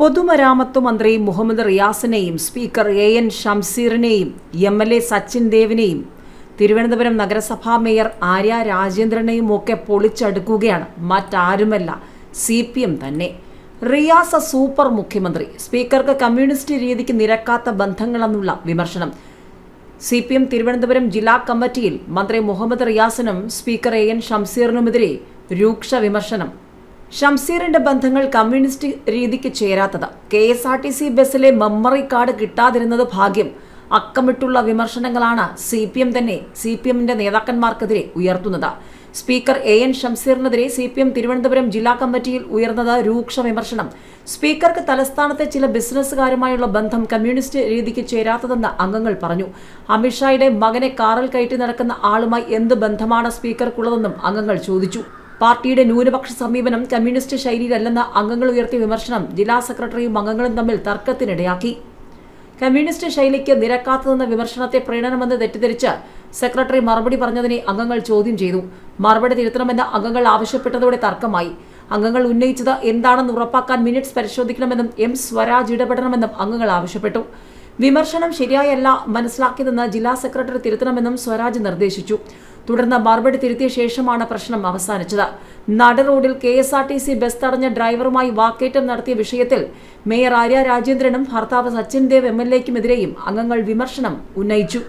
പൊതുമരാമത്ത് മന്ത്രി മുഹമ്മദ് റിയാസിനെയും സ്പീക്കർ എ എൻ ഷംസീറിനെയും എം എൽ എ സച്ചിൻ ദേവിനെയും തിരുവനന്തപുരം നഗരസഭാ മേയർ ആര്യ രാജേന്ദ്രനെയും ഒക്കെ പൊളിച്ചടുക്കുകയാണ്. മറ്റാരുമല്ല സി പി എം തന്നെ. റിയാസ സൂപ്പർ മുഖ്യമന്ത്രി. സ്പീക്കർക്ക് കമ്മ്യൂണിസ്റ്റ് രീതിക്ക് നിരക്കാത്ത ബന്ധങ്ങളെന്നുള്ള വിമർശനം. സി പി എം തിരുവനന്തപുരം ജില്ലാ കമ്മിറ്റിയിൽ മന്ത്രി മുഹമ്മദ് റിയാസിനും സ്പീക്കർ എ എൻ ഷംസീറിനുമെതിരെ രൂക്ഷ വിമർശനം. ഷംസീറിന്റെ ബന്ധങ്ങൾ കമ്മ്യൂണിസ്റ്റ് രീതിക്ക് ചേരാത്തത്. K S R T C ബസ്സിലെ മെമ്മറി കാർഡ് കിട്ടാതിരുന്നത് ഭാഗ്യം. അക്കമിട്ടുള്ള വിമർശനങ്ങളാണ് സി പി എം തന്നെ സി പി എമ്മിന്റെ നേതാക്കന്മാർക്കെതിരെ ഉയർത്തുന്നത്. സ്പീക്കർ എ എൻ ഷംസീറിനെതിരെ സി പി എം തിരുവനന്തപുരം ജില്ലാ കമ്മിറ്റിയിൽ ഉയർന്നത് രൂക്ഷ വിമർശനം. സ്പീക്കർക്ക് തലസ്ഥാനത്തെ ചില ബിസിനസ്സുകാരുമായുള്ള ബന്ധം കമ്മ്യൂണിസ്റ്റ് രീതിക്ക് ചേരാത്തതെന്ന് അംഗങ്ങൾ പറഞ്ഞു. അമിത്ഷായുടെ മകനെ കാറിൽ കയറ്റി നടക്കുന്ന ആളുമായി എന്ത് ബന്ധമാണ് സ്പീക്കർക്കുള്ളതെന്നും അംഗങ്ങൾ ചോദിച്ചു. പാർട്ടിയുടെ ന്യൂനപക്ഷ സമീപനം കമ്മ്യൂണിസ്റ്റ് ശൈലിയിലല്ലെന്ന അംഗങ്ങൾ ഉയർത്തിയ വിമർശനം ജില്ലാ സെക്രട്ടറിയും അംഗങ്ങളും തമ്മിൽ തർക്കത്തിനിടയാക്കി. കമ്മ്യൂണിസ്റ്റ് ശൈലിക്ക് നിരക്കാത്തതെന്ന വിമർശനത്തെ പ്രീണനമെന്ന് തെറ്റിദ്ധരിച്ച് സെക്രട്ടറി മറുപടി പറഞ്ഞതിനെ അംഗങ്ങൾ ചോദ്യം ചെയ്തു. മറുപടി തിരുത്തണമെന്ന് അംഗങ്ങൾ ആവശ്യപ്പെട്ടതോടെ തർക്കമായി. അംഗങ്ങൾ ഉന്നയിച്ചത് എന്താണെന്ന് ഉറപ്പാക്കാൻ മിനിറ്റ്സ് പരിശോധിക്കണമെന്നും എം സ്വരാജ് ഇടപെടണമെന്നും അംഗങ്ങൾ ആവശ്യപ്പെട്ടു. വിമർശനം ശരിയായല്ല മനസ്സിലാക്കിയതെന്ന് ജില്ലാ സെക്രട്ടറി തിരുത്തണമെന്നും സ്വരാജ് നിർദ്ദേശിച്ചു. തുടർന്ന് മറുപടി തിരുത്തിയ ശേഷമാണ് പ്രശ്നം അവസാനിച്ചത്. നട റോഡിൽ K S R T C bus തടഞ്ഞ ഡ്രൈവറുമായി വാക്കേറ്റം നടത്തിയ വിഷയത്തിൽ മേയർ ആര്യ രാജേന്ദ്രനും ഭർത്താവ് സച്ചിൻ ദേവ് എം എൽ എക്കുമെതിരെയും അംഗങ്ങൾ വിമർശനം ഉന്നയിച്ചു.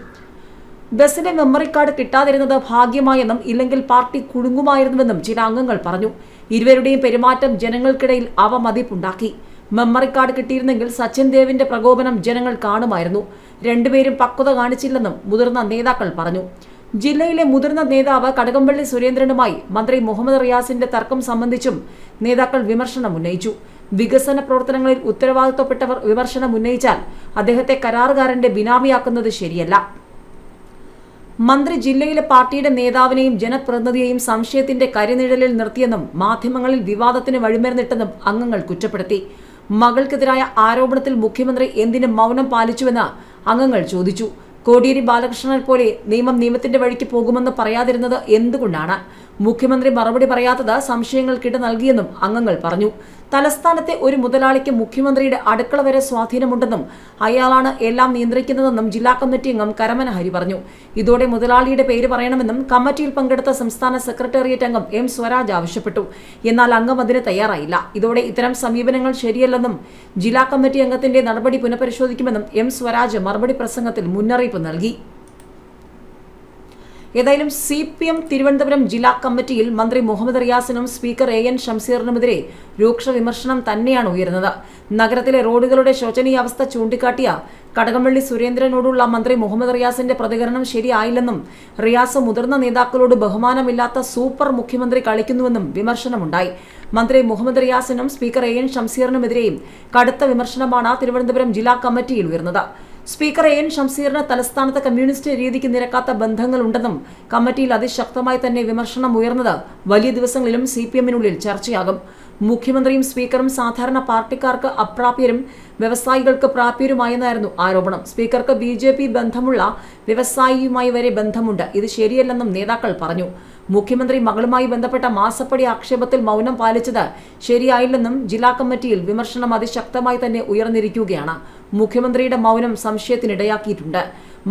ബസിന്റെ മെമ്മറി കാർഡ് കിട്ടാതിരുന്നത് ഭാഗ്യമായെന്നും ഇല്ലെങ്കിൽ പാർട്ടി കുടുങ്ങുമായിരുന്നുവെന്നും ചില അംഗങ്ങൾ പറഞ്ഞു. ഇരുവരുടെയും പെരുമാറ്റം ജനങ്ങൾക്കിടയിൽ അവമതിപ്പുണ്ടാക്കി മെമ്മറി കാർഡ് കിട്ടിയിരുന്നെങ്കിൽ സച്ചിൻ ദേവിന്റെ പ്രകോപനം ജനങ്ങൾ കാണുമായിരുന്നു. രണ്ടുപേരും പക്വത കാണിച്ചില്ലെന്നും മുതിർന്ന നേതാക്കൾ പറഞ്ഞു. ജില്ലയിലെ മുതിർന്ന നേതാവ് കടകംപള്ളി സുരേന്ദ്രനുമായി മന്ത്രി മുഹമ്മദ് റിയാസിന്റെ തർക്കം സംബന്ധിച്ചും നേതാക്കൾ വിമർശനം ഉന്നയിച്ചു. വികസന പ്രവർത്തനങ്ങളിൽ ഉത്തരവാദിത്വപ്പെട്ടവർ വിമർശനം ഉന്നയിച്ചാൽ അദ്ദേഹത്തെ കരാറുകാരന്റെ ബിനാമിയാക്കുന്നത് ശരിയല്ല. മന്ത്രി ജില്ലയിലെ പാർട്ടിയുടെ നേതാവിനെയും ജനപ്രതിനിധിയെയും സംശയത്തിന്റെ കരിനിഴലിൽ നിർത്തിയെന്നും മാധ്യമങ്ങളിൽ വിവാദത്തിന് വഴിമരുന്നിട്ടെന്നും അംഗങ്ങൾ കുറ്റപ്പെടുത്തി. മകൾക്കെതിരായ ആരോപണത്തിൽ മുഖ്യമന്ത്രി എന്തിന് മൗനം പാലിച്ചുവെന്ന് അംഗങ്ങൾ ചോദിച്ചു. കോടിയേരി ബാലകൃഷ്ണനെ പോലെ നിയമം നിയമത്തിന്റെ വഴിക്ക് പോകുമെന്ന് പറയാതിരുന്നത് എന്തുകൊണ്ടാണ്? മുഖ്യമന്ത്രി മറുപടി പറയാത്തത് സംശയങ്ങൾക്കിട്ട് നൽകിയെന്നും അംഗങ്ങൾ പറഞ്ഞു. തലസ്ഥാനത്തെ ഒരു മുതലാളിക്ക് മുഖ്യമന്ത്രിയുടെ അടുക്കള വരെ സ്വാധീനമുണ്ടെന്നും അയാളാണ് എല്ലാം നിയന്ത്രിക്കുന്നതെന്നും ജില്ലാ കമ്മിറ്റി അംഗം കരമന ഹരി പറഞ്ഞു. ഇതോടെ മുതലാളിയുടെ പേര് പറയണമെന്നും കമ്മിറ്റിയിൽ പങ്കെടുത്ത സംസ്ഥാന സെക്രട്ടേറിയറ്റ് അംഗം എം സ്വരാജ് ആവശ്യപ്പെട്ടു. എന്നാൽ അംഗം അതിന് തയ്യാറായില്ല. ഇതോടെ ഇത്തരം സമീപനങ്ങൾ ശരിയല്ലെന്നും ജില്ലാ കമ്മിറ്റി അംഗത്തിന്റെ നടപടി പുനഃപരിശോധിക്കുമെന്നും എം സ്വരാജ് മറുപടി പ്രസംഗത്തിൽ മുന്നറിയിപ്പ് നൽകി. ഏതായാലും സി പി എം തിരുവനന്തപുരം ജില്ലാ കമ്മിറ്റിയിൽ മന്ത്രി മുഹമ്മദ് റിയാസിനും സ്പീക്കർ എ എൻ ഷംസീറിനുമെതിരെ രൂക്ഷ വിമർശനം തന്നെയാണ് ഉയരുന്നത്. നഗരത്തിലെ റോഡുകളുടെ ശോചനീയാവസ്ഥ ചൂണ്ടിക്കാട്ടിയ കടകംപള്ളി സുരേന്ദ്രനോടുള്ള മന്ത്രി മുഹമ്മദ് റിയാസിന്റെ പ്രതികരണം ശരിയായില്ലെന്നും റിയാസ് മുതിർന്ന നേതാക്കളോട് ബഹുമാനമില്ലാത്ത സൂപ്പർ മുഖ്യമന്ത്രി കളിക്കുന്നുവെന്നും വിമർശനമുണ്ടായി. മന്ത്രി മുഹമ്മദ് റിയാസിനും സ്പീക്കർ എ എൻ ഷംസീറിനുമെതിരെയും കടുത്ത വിമർശനമാണ് തിരുവനന്തപുരം ജില്ലാ കമ്മിറ്റിയിൽ ഉയർന്നത്. സ്പീക്കർ എ എൻ ഷംസീറിന് തലസ്ഥാനത്ത് കമ്മ്യൂണിസ്റ്റ് രീതിക്ക് നിരക്കാത്ത ബന്ധങ്ങളുണ്ടെന്നും കമ്മിറ്റിയിൽ അതിശക്തമായി തന്നെ വിമർശനം ഉയർന്നത് വലിയ ദിവസങ്ങളിലും സി പി എമ്മിനുള്ളിൽ ചർച്ചയാകും. മുഖ്യമന്ത്രിയും സ്പീക്കറും സാധാരണ പാർട്ടിക്കാർക്ക് അപ്രാപ്യരും വ്യവസായികൾക്ക് പ്രാപ്യരുമായെന്നായിരുന്നു ആരോപണം. സ്പീക്കർക്ക് ബി ബന്ധമുള്ള വ്യവസായിയുമായി വരെ ബന്ധമുണ്ട്. ഇത് ശരിയല്ലെന്നും നേതാക്കൾ പറഞ്ഞു. മുഖ്യമന്ത്രി മകളുമായി ബന്ധപ്പെട്ട മാസപ്പടി ആക്ഷേപത്തിൽ മൗനം പാലിച്ചത് ശരിയായില്ലെന്നും ജില്ലാ കമ്മിറ്റിയിൽ വിമർശനം അതിശക്തമായി തന്നെ ഉയർന്നിരിക്കുകയാണ്. മുഖ്യമന്ത്രിയുടെ മൗനം സംശയത്തിനിടയാക്കിയിട്ടുണ്ട്.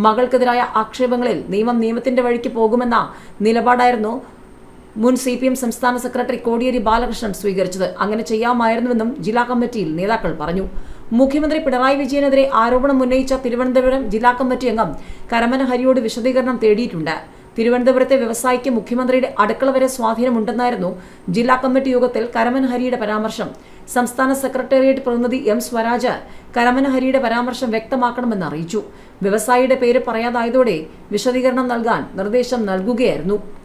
മകൾക്കെതിരായ ആക്ഷേപങ്ങളിൽ നിയമം നിയമത്തിന്റെ വഴിക്ക് പോകുമെന്ന നിലപാടായിരുന്നു മുൻ സി പി എം സംസ്ഥാന സെക്രട്ടറി കോടിയേരി ബാലകൃഷ്ണൻ സ്വീകരിച്ചത്. അങ്ങനെ ചെയ്യാമായിരുന്നുവെന്നും ജില്ലാ കമ്മിറ്റിയിൽ നേതാക്കൾ പറഞ്ഞു. മുഖ്യമന്ത്രി പിണറായി വിജയനെതിരെ ആരോപണം ഉന്നയിച്ച തിരുവനന്തപുരം ജില്ലാ കമ്മിറ്റി അംഗം കരമന ഹരിയോട് വിശദീകരണം തേടിയിട്ടുണ്ട്. തിരുവനന്തപുരത്തെ വ്യവസായിക്ക് മുഖ്യമന്ത്രിയുടെ അടുക്കള വരെ സ്വാധീനമുണ്ടെന്നായിരുന്നു ജില്ലാ കമ്മിറ്റി യോഗത്തിൽ കരമൻ ഹരിയുടെ പരാമർശം. സംസ്ഥാന സെക്രട്ടേറിയറ്റ് പ്രതിനിധി എം സ്വരാജ് കരമന ഹരിയുടെ പരാമർശം വ്യക്തമാക്കണമെന്ന് അറിയിച്ചു. വ്യവസായിയുടെ പേര് പറയാതായതോടെ വിശദീകരണം നൽകാൻ നിർദ്ദേശം നൽകുകയായിരുന്നു.